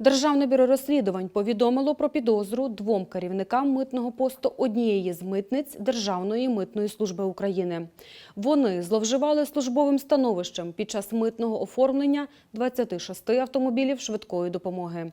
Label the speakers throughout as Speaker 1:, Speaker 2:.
Speaker 1: Державне бюро розслідувань повідомило про підозру двом керівникам митного посту однієї з митниць Державної митної служби України. Вони зловживали службовим становищем під час митного оформлення 26 автомобілів швидкої допомоги.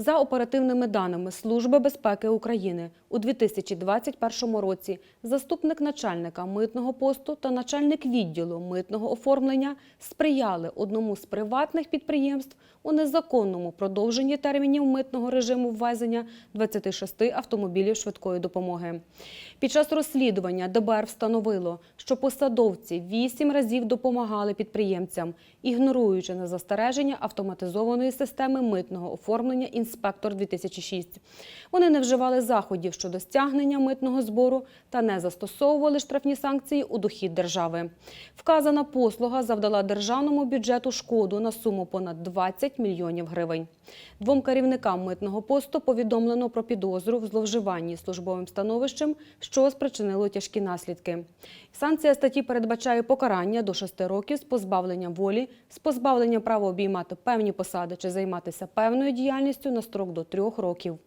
Speaker 1: За оперативними даними Служби безпеки України у 2021 році заступник начальника митного посту та начальник відділу митного оформлення сприяли одному з приватних підприємств у незаконному продовженні термінів митного режиму ввезення 26 автомобілів швидкої допомоги. Під час розслідування ДБР встановило, що посадовці вісім разів допомагали підприємцям, ігноруючи на застереження автоматизованої системи митного оформлення інспектор 2006. Вони не вживали заходів щодо стягнення митного збору та не застосовували штрафні санкції у дохід держави. Вказана послуга завдала державному бюджету шкоду на суму понад 20 мільйонів гривень. Двом керівникам митного посту повідомлено про підозру в зловживанні службовим становищем, що спричинило тяжкі наслідки. Санкція статті передбачає покарання до 6 років з позбавленням волі, з позбавленням права обіймати певні посади чи займатися певною діяльністю на строк до трьох років.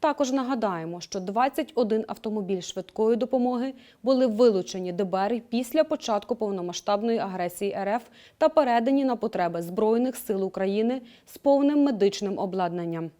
Speaker 1: Також нагадаємо, що 21 автомобіль швидкої допомоги були вилучені ДБР після початку повномасштабної агресії РФ та передані на потреби Збройних сил України з повним медичним обладнанням.